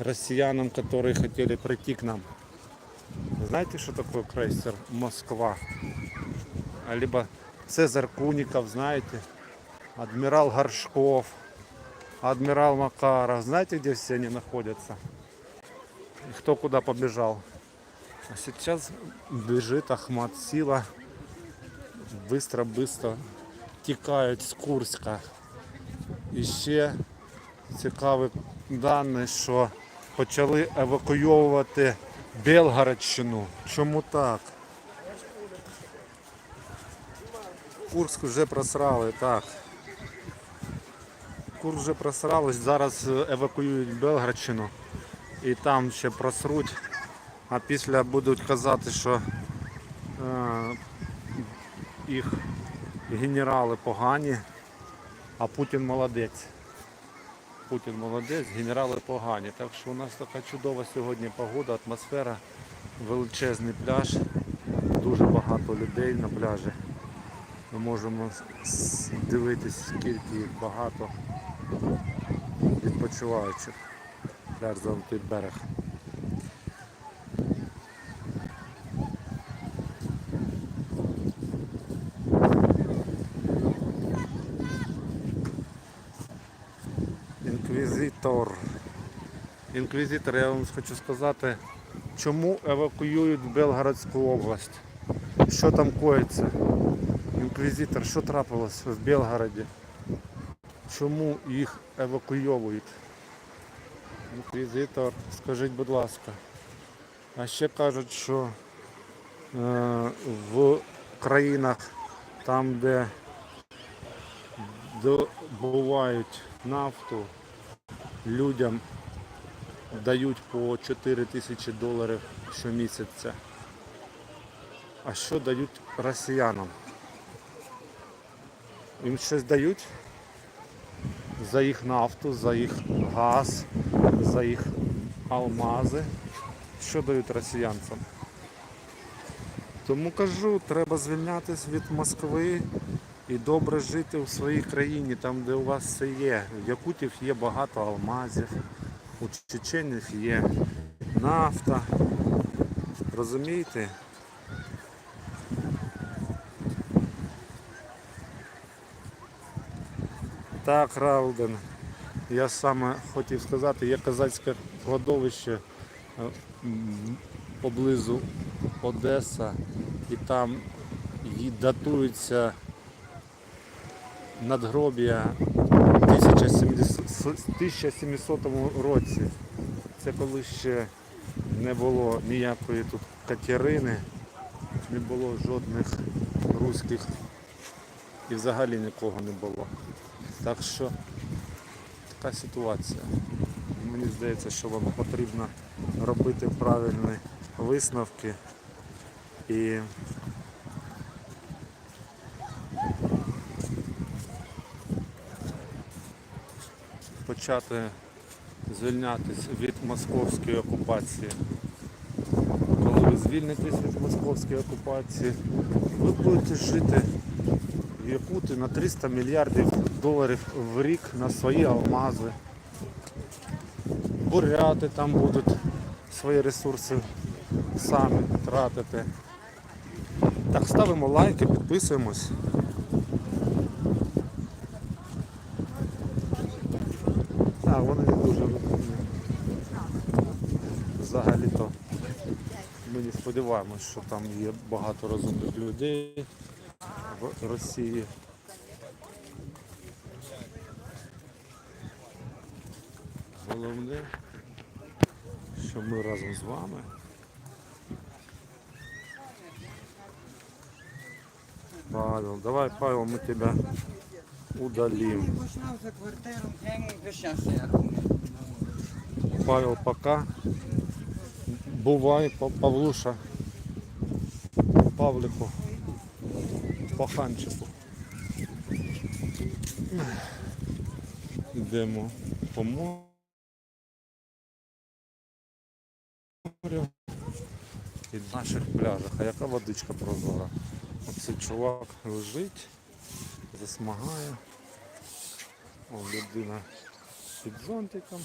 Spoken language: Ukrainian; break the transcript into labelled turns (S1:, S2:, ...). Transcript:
S1: россиянам, которые хотели прийти к нам. Знаете, что такое крейсер Москва? А Либо Цезарь Куников, знаете? Адмирал Горшков, адмирал Макаров. Знаете, где все они находятся? И кто куда побежал? А сейчас бежит Ахмат Сила. Быстро-быстро тікають з Курська. І ще цікаві дані, що почали евакуйовувати Белгородщину. Чому так? Курск вже просрали, так. Курск вже просрали, зараз е, евакуюють Белгородщину і там ще просруть, а після будуть казати, що е, їх генерали погані, а Путін молодець. Путін молодець, генерали погані. Так що у нас така чудова сьогодні погода, атмосфера, величезний пляж, дуже багато людей на пляжі. Ми можемо дивитися, скільки їх багато відпочиваючих. Пляж Золотий берег. Інквізитор. Інквізитор, я вам хочу сказати, чому евакуюють Белгородську область? Що там коїться? Інквізитор, що трапилось в Белгороді? Чому їх евакуйовують? Інквізитор, скажіть, будь ласка. А ще кажуть, що е, в країнах, там, де добувають нафту, людям дають по 4 тисячі доларів щомісяця. А що дають росіянам? Їм щось дають за їх нафту, за їх газ, за їх алмази. Що дають росіянцям? Тому кажу, треба звільнятись від Москви і добре жити у своїй країні, там де у вас все є. В Якутів є багато алмазів, у чеченів є нафта. Розумієте? Так, Рауден. Я саме хотів сказати, є козацьке кладовище е, поблизу Одеса, і там ї- надгроб'я в 1700 1700 році. Це коли ще не було ніякої тут Катерини, не було жодних руських і взагалі нікого не було. Так що така ситуація. Мені здається, що вам потрібно робити правильні висновки і почати звільнятися від московської окупації. Коли ви звільнитесь від московської окупації, ви будете жити в Якуті на 300 мільярдів доларів в рік на свої алмази. Буряти там будуть свої ресурси самі тратити. Так, ставимо лайки, підписуємось. А, вони не дуже розумні. Взагалі-то ми не сподіваємось, що там є багато розумних людей в Росії. Головне, що ми разом з вами. Павел, давай, Павел, мы тебя удалим. Павел, пока. Бувай, Павлуша. Павлику. Паханчику. Йдемо по морю. І в наших пляжах. А яка водичка прозора? Оце чувак лежить, засмагає. О, людина під зонтиком.